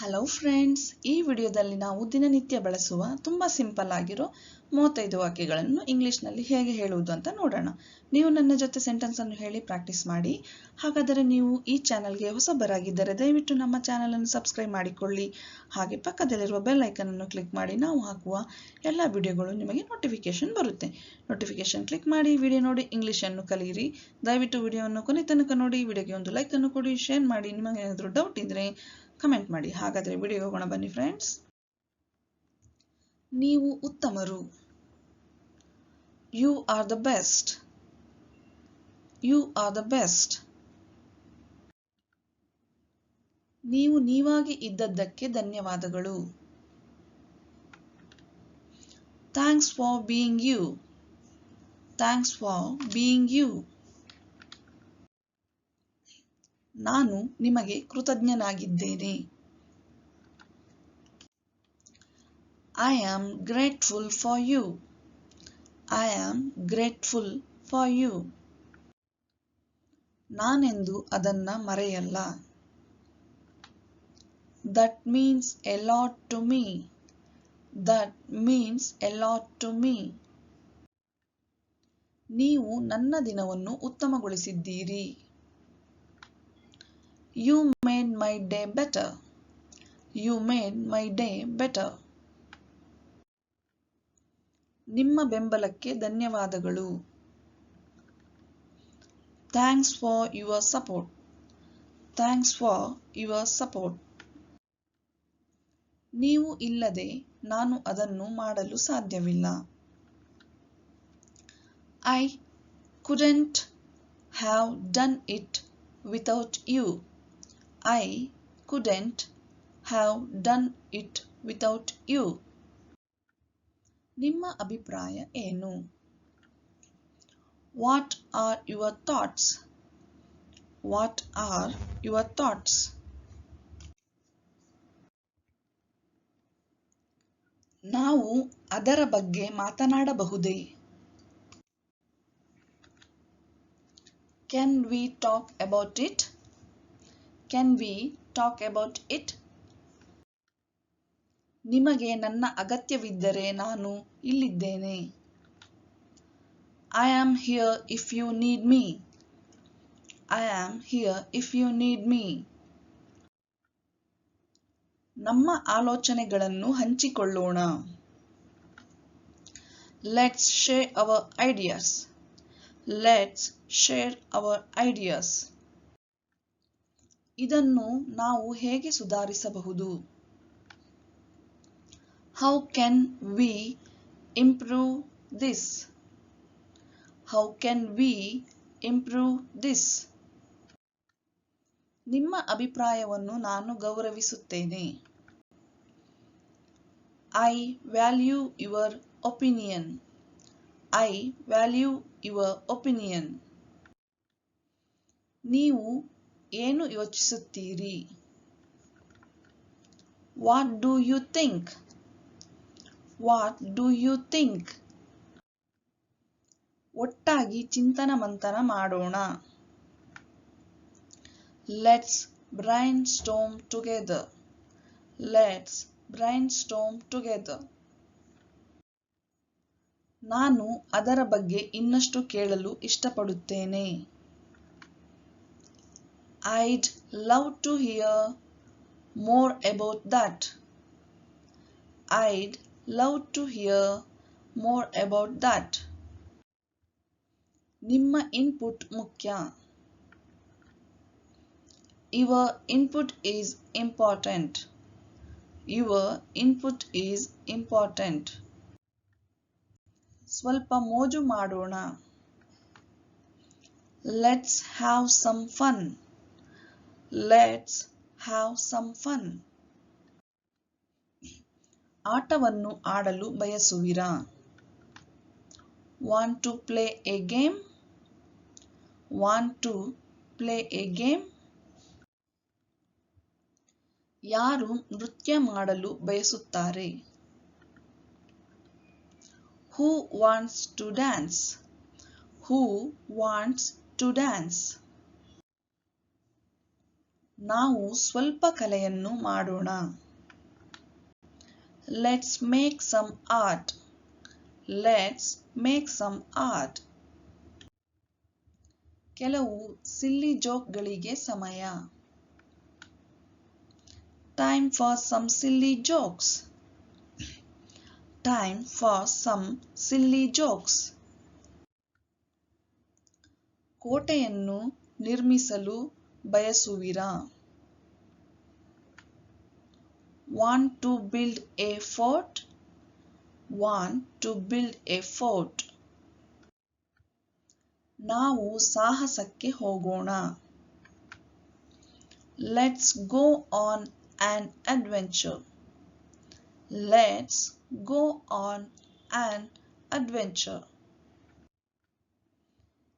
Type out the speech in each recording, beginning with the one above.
Hello friends ಈ ವಿಡಿಯೋದಲ್ಲಿ ನಾವು ದಿನನಿತ್ಯ ಬಳಸುವ ತುಂಬ ಸಿಂಪಲ್ ಆಗಿರೋ ಮೂವತ್ತೈದು ವಾಕ್ಯಗಳನ್ನು ಇಂಗ್ಲಿಷ್ನಲ್ಲಿ ಹೇಗೆ ಹೇಳುವುದು ಅಂತ ನೋಡೋಣ. ನೀವು ನನ್ನ ಜೊತೆ ಸೆಂಟೆನ್ಸ್ ಅನ್ನು ಹೇಳಿ ಪ್ರಾಕ್ಟೀಸ್ ಮಾಡಿ. ಹಾಗಾದರೆ ನೀವು ಈ ಚಾನಲ್ಗೆ ಹೊಸಬರಾಗಿದ್ದರೆ ದಯವಿಟ್ಟು ನಮ್ಮ ಚಾನಲನ್ನು ಸಬ್ಸ್ಕ್ರೈಬ್ ಮಾಡಿಕೊಳ್ಳಿ. ಹಾಗೆ ಪಕ್ಕದಲ್ಲಿರುವ ಬೆಲ್ ಐಕನ್ ಅನ್ನು ಕ್ಲಿಕ್ ಮಾಡಿ. ನಾವು ಹಾಕುವ ಎಲ್ಲ ವಿಡಿಯೋಗಳು ನಿಮಗೆ ನೋಟಿಫಿಕೇಶನ್ ಬರುತ್ತೆ. ನೋಟಿಫಿಕೇಶನ್ ಕ್ಲಿಕ್ ಮಾಡಿ ವಿಡಿಯೋ ನೋಡಿ ಇಂಗ್ಲಿಷ್ ಅನ್ನು ಕಲಿಯಿರಿ. ದಯವಿಟ್ಟು ವಿಡಿಯೋವನ್ನು ಕೊನೆ ತನಕ ನೋಡಿ ವಿಡಿಯೋಗೆ ಒಂದು ಲೈಕ್ ಅನ್ನು ಕೊಡಿ ಶೇರ್ ಮಾಡಿ. ನಿಮಗೆ ಏನಾದರೂ ಡೌಟ್ ಇದ್ರೆ ಕಮೆಂಟ್ ಮಾಡಿ. ಹಾಗಾದರೆ ವಿಡಿಯೋ ಹೋಗೋಣ ಬನ್ನಿ ಫ್ರೆಂಡ್ಸ್ ನೀವು ಉತ್ತಮರು. You are the best you are the best ನೀವು ನೀವಾಗಿ ಇದ್ದದ್ದಕ್ಕೆ ಧನ್ಯವಾದಗಳು. Thanks for being you thanks for being you ನಾನು ನಿಮಗೆ ಕೃತಜ್ಞನಾಗಿದ್ದೇನೆ. I am grateful for you I am grateful for you ನಾನೆಂದು ಅದನ್ನ ಮರೆಯಲ್ಲ. That means a lot to me that means a lot to me ನೀವು ನನ್ನ ದಿನವನ್ನು ಉತ್ತಮಗೊಳಿಸಿದ್ದೀರಿ. You made my day better. You made my day better. ನಿಮ್ಮ ಬೆಂಬಲಕ್ಕೆ ಧನ್ಯವಾದಗಳು. Thanks for your support thanks for your support ನೀವು ಇಲ್ಲದೆ ನಾನು ಅದನ್ನು ಮಾಡಲು ಸಾಧ್ಯವಿಲ್ಲ. I couldn't have done it without you I couldn't have done it without you. ನಿಮ್ಮ ಅಭಿಪ್ರಾಯ ಏನು? What are your thoughts what are your thoughts ನಾವು ಅದರ ಬಗ್ಗೆ ಮಾತನಾಡಬಹುದೇ? Can we talk about it can we talk about it ನಿಮಗೆ ನನ್ನ ಅಗತ್ಯವಿದ್ದರೆ ನಾನು ಇಲ್ಲಿದ್ದೇನೆ. I am here if you need me I am here if you need me ನಮ್ಮ ಆಲೋಚನೆಗಳನ್ನು ಹಂಚಿಕೊಳ್ಳೋಣ. Let's share our ideas let's share our ideas ಇದನ್ನು ನಾವು ಹೇಗೆ ಸುಧಾರಿಸಬಹುದು? How can we improve this how can we improve this ನಿಮ್ಮ ಅಭಿಪ್ರಾಯವನ್ನು ನಾನು ಗೌರವಿಸುತ್ತೇನೆ. I value your opinion I value your opinion ನೀವು ಏನು ಯೋಚಿಸುತ್ತೀರಿ? What do you think what do you think ಒಟ್ಟಾಗಿ ಚಿಂತನ ಮಂಥನ ಮಾಡೋಣ. Let's brainstorm together let's brainstorm together ನಾನು ಅದರ ಬಗ್ಗೆ ಇನ್ನಷ್ಟು ಕೇಳಲು ಇಷ್ಟಪಡುತ್ತೇನೆ. I'd love to hear more about that. I'd love to hear more about that. ನಿಮ್ಮ ಇನ್ಪುಟ್ ಮುಖ್ಯ your input is important your input is important ಸ್ವಲ್ಪ ಮೋಜು ಮಾಡೋಣ let's have some fun Let's have some fun ಆಟವನ್ನು ಆಡಲು ಬಯಸುವಿರಾ? Want to play a game want to play a game ಯಾರು ನೃತ್ಯ ಮಾಡಲು ಬಯಸುತ್ತಾರೆ? Who wants to dance who wants to dance ನಾವು ಸ್ವಲ್ಪ ಕಲೆಯನ್ನು ಮಾಡೋಣ. Let's make some art let's make some art ಕೆಲವು ಸಿಲ್ಲಿ ಜೋಕ್ಗಳಿಗೆ ಸಮಯ. Time for some silly jokes time for some silly jokes ಕೋಟೆಯನ್ನು ನಿರ್ಮಿಸಲು ಬಯಸುವಿರಾ? Want to build a fort want to build a fort ನಾವು ಸಾಹಸಕ್ಕೆ ಹೋಗೋಣ. Let's go on an adventure let's go on an adventure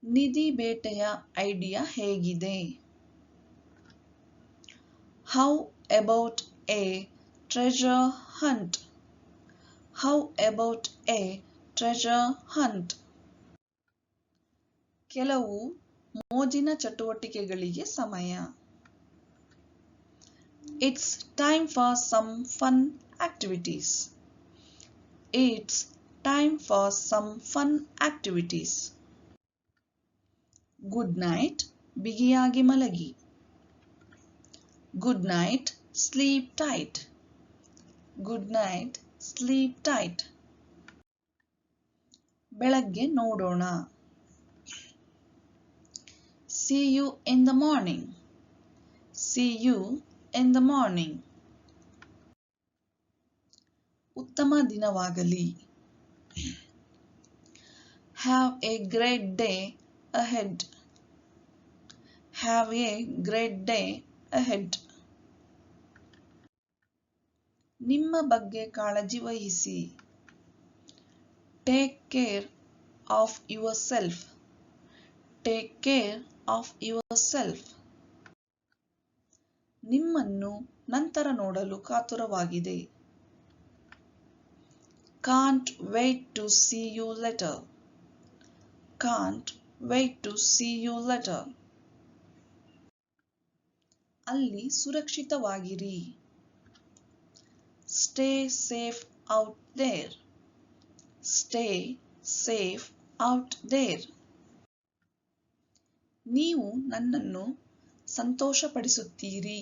ನಿಧಿ ಬೇಟೆಯ idea ಹೇಗಿದೆ? How about a treasure hunt how about a treasure hunt ಕೆಲವು ಮೋಜಿನ ಚಟುವಟಿಕೆಗಳಿಗೆ ಸಮಯ. It's time for some fun activities it's time for some fun activities good night ಬಿಗಿಯಾಗಿ ಮಲಗಿ. good night sleep tight good night sleep tight ಬೆಳಗ್ಗೆ ನೋಡೋಣ see you in the morning see you in the morning ಉತ್ತಮ ದಿನವಾಗಲಿ have a great day ahead have a great day ahead ನಿಮ್ಮ ಬಗ್ಗೆ ಕಾಳಜಿ ವಹಿಸಿ. Take care of yourself take care of yourself ನಿಮ್ಮನ್ನು ನಂತರ ನೋಡಲು ಕಾತುರವಾಗಿದೆ. Can't wait to see you later can't wait to see you later ಅಲ್ಲಿ ಸುರಕ್ಷಿತವಾಗಿರಿ. Stay safe out there stay safe out there ನೀವು ನನ್ನನ್ನು ಸಂತೋಷಪಡಿಸುತ್ತೀರಿ.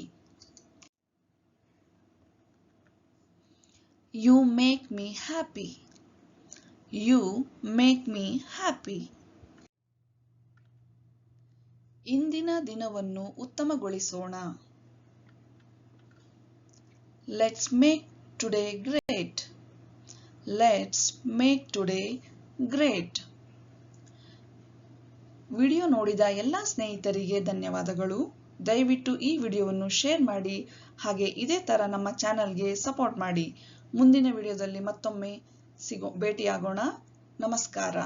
You make me happy you make me happy ಇಂದಿನ ದಿನವನ್ನು ಉತ್ತಮಗೊಳಿಸೋಣ. Let's make today great let's make today great video ನೋಡಿದ ಎಲ್ಲ ಸ್ನೇಹಿತರಿಗೆ ಧನ್ಯವಾದಗಳು. ದಯವಿಟ್ಟು ಈ ವಿಡಿಯೋವನ್ನು ಶೇರ್ ಮಾಡಿ, ಹಾಗೆ ಇದೇ ತರ ನಮ್ಮ ಚಾನಲ್ಗೆ ಸಪೋರ್ಟ್ ಮಾಡಿ. ಮುಂದಿನ ವಿಡಿಯೋದಲ್ಲಿ ಮತ್ತೊಮ್ಮೆ ಸಿಗೋ, ಭೇಟಿಯಾಗೋಣ. ನಮಸ್ಕಾರ.